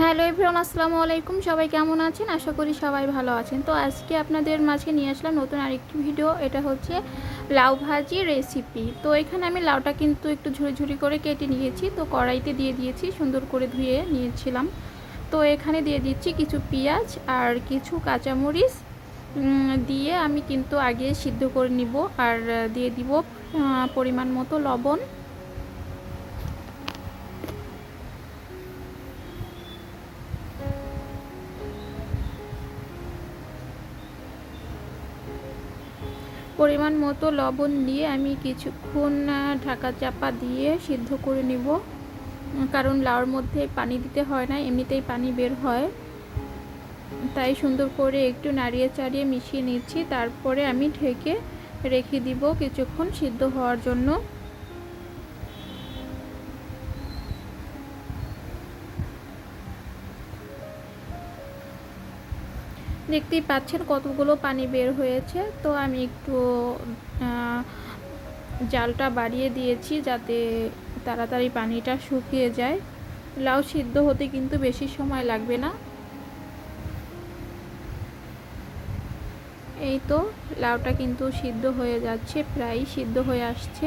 Hello everyone, আসসালামু আলাইকুম। সবাই কেমন আছেন? আশা করি সবাই ভালো আছেন। তো আজকে আপনাদের মাঝে নিয়ে আসলাম নতুন আরেকটি ভিডিও। এটা হচ্ছে লাউ ভাজি রেসিপি তো এখানে আমি লাউটা কিন্তু একটু ঝুড়ি ঝুড়ি করে কেটে নিয়েছি। তো কড়াইতে দিয়ে দিয়েছি, সুন্দর করে ধুয়ে নিয়েছিলাম। তো এখানে দিয়ে দিচ্ছি কিছু পেঁয়াজ আর কিছু কাঁচামরিচ। দিয়ে আমি কিন্তু আগে সিদ্ধ করে নিব আর দিয়ে দিব পরিমাণ মতো লবণ। পরিমাণ মতো লবণ দিয়ে আমি কিছুক্ষণ ঢাকা চাপা দিয়ে সিদ্ধ করে নেব। কারণ লাউর মধ্যে পানি দিতে হয় না, এমনিতেই পানি বের হয়। তাই সুন্দর করে একটু নাড়িয়ে চাড়িয়ে মিশিয়ে নিচ্ছি। তারপরে আমি ঢেকে রেখে দিব কিছুক্ষণ সিদ্ধ হওয়ার জন্য। দেখতেই পাচ্ছেন কতগুলো পানি বের হয়েছে। তো আমি একটু জালটা বাড়িয়ে দিয়েছি যাতে তাড়াতাড়ি পানিটা শুকিয়ে যায়। লাউ সিদ্ধ হতে কিন্তু বেশি সময় লাগবে না। এই তো লাউটা কিন্তু সিদ্ধ হয়ে যাচ্ছে প্রায় সিদ্ধ হয়ে আসছে।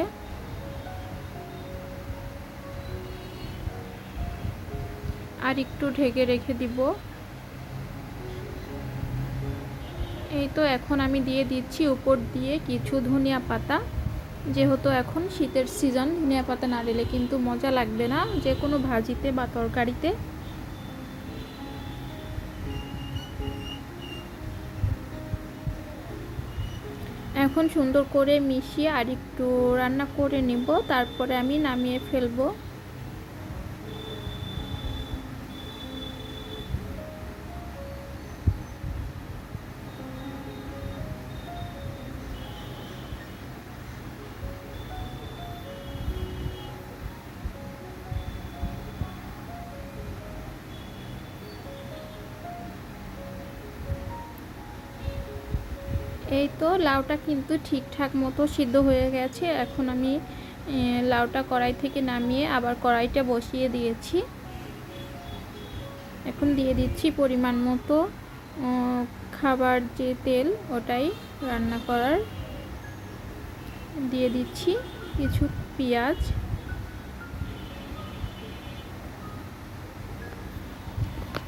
আর একটু ঢেকে রেখে দিব। এই তো এখন আমি দিয়ে দিচ্ছি উপর দিয়ে কিছু ধনিয়া পাতা। যেহেতু এখন শীতের সিজন ধনিয়া পাতা না দিলে কিন্তু মজা লাগবে না যে কোনো ভাজিতে বা তরকারিতে। এখন সুন্দর করে মিশিয়ে আর একটু রান্না করে নিব, তারপরে আমি নামিয়ে ফেলব। এই তো লাউটা কিন্তু ঠিকঠাক মতো সিদ্ধ হয়ে গেছে। এখন আমি লাউটা কড়াই থেকে নামিয়ে আবার কড়াইটা বসিয়ে দিয়েছি। এখন দিয়ে দিচ্ছি পরিমাণ মতো খাবার যে তেল ওটাই রান্না করার। দিয়ে দিচ্ছি কিছু পেঁয়াজ।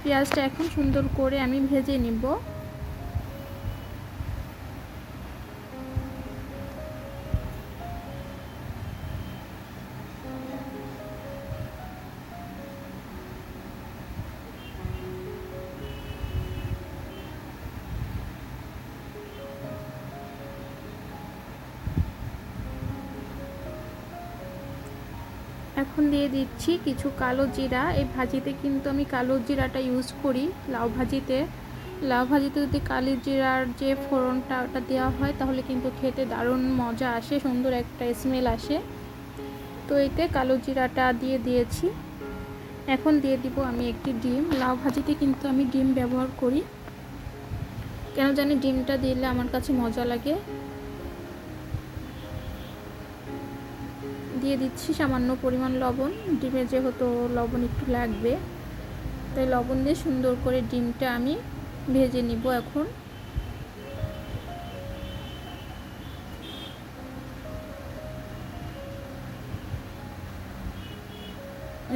পেঁয়াজটা এখন সুন্দর করে আমি ভেজে নিব। এখন দিয়ে দিচ্ছি কিছু কালো জিরা। এই ভাজিতে কিন্তু আমি কালো জিরাটা ইউজ করি, লাউ ভাজিতে। লাউ ভাজিতে যদি কালি জিরার যে ফোড়নটা ওটা দেওয়া হয়, তাহলে কিন্তু খেতে দারুণ মজা আসে, সুন্দর একটা স্মেল আসে। তো এতে কালো জিরাটা দিয়ে দিয়েছি। এখন দিয়ে দিব আমি একটি ডিম। লাউ ভাজিতে কিন্তু আমি ডিম ব্যবহার করি। কেন জানি ডিমটা দিলে আমার কাছে মজা লাগে। দিয়ে দিচ্ছি সামান্য পরিমাণ লবণ। ডিমে যেহেতু লবণ একটু লাগবে, তাই লবণ দিয়ে সুন্দর করে ডিমটা আমি ভেজে নিব এখন।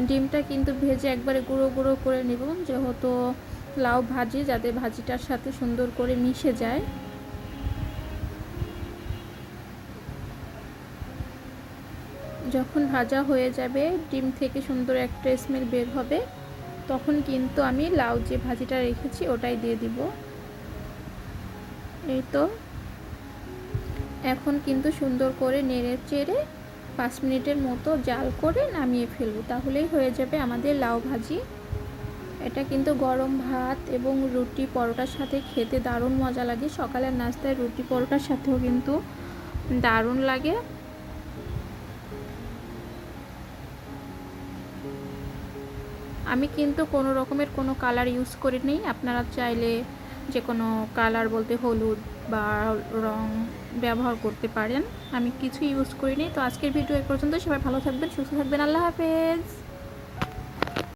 ডিমটা কিন্তু ভেজে একবারে গুঁড়ো গুঁড়ো করে নেব, যেহেতু লাউ ভাজি, যাতে ভাজিটার সাথে সুন্দর করে মিশে যায়। যখন ভাজা হয়ে যাবে, ডিম থেকে সুন্দর একটা স্মেল বের হবে, তখন কিন্তু আমি লাউ যে ভাজিটা রেখেছি ওটাই দিয়ে দিব। এই তো। এখন কিন্তু সুন্দর করে নেড়ে চেড়ে পাঁচ মিনিটের মতো জাল করে নামিয়ে ফেলব, তাহলেই হয়ে যাবে আমাদের লাউ ভাজি। এটা কিন্তু গরম ভাত এবং রুটি পরোটার সাথে খেতে দারুণ মজা লাগে। সকালের নাস্তায় রুটি পরোটার সাথেও কিন্তু দারুণ লাগে। আমি কিন্তু কোনো রকমের কোনো কালার ইউজ করি নেই। আপনারা চাইলে যে কোনো কালার বলতে হলুদ বা রং ব্যবহার করতে পারেন। আমি কিছু ইউজ করিনি তো আজকের ভিডিও এ পর্যন্ত। সবাই ভালো থাকবেন, সুস্থ থাকবেন। আল্লাহ হাফেজ।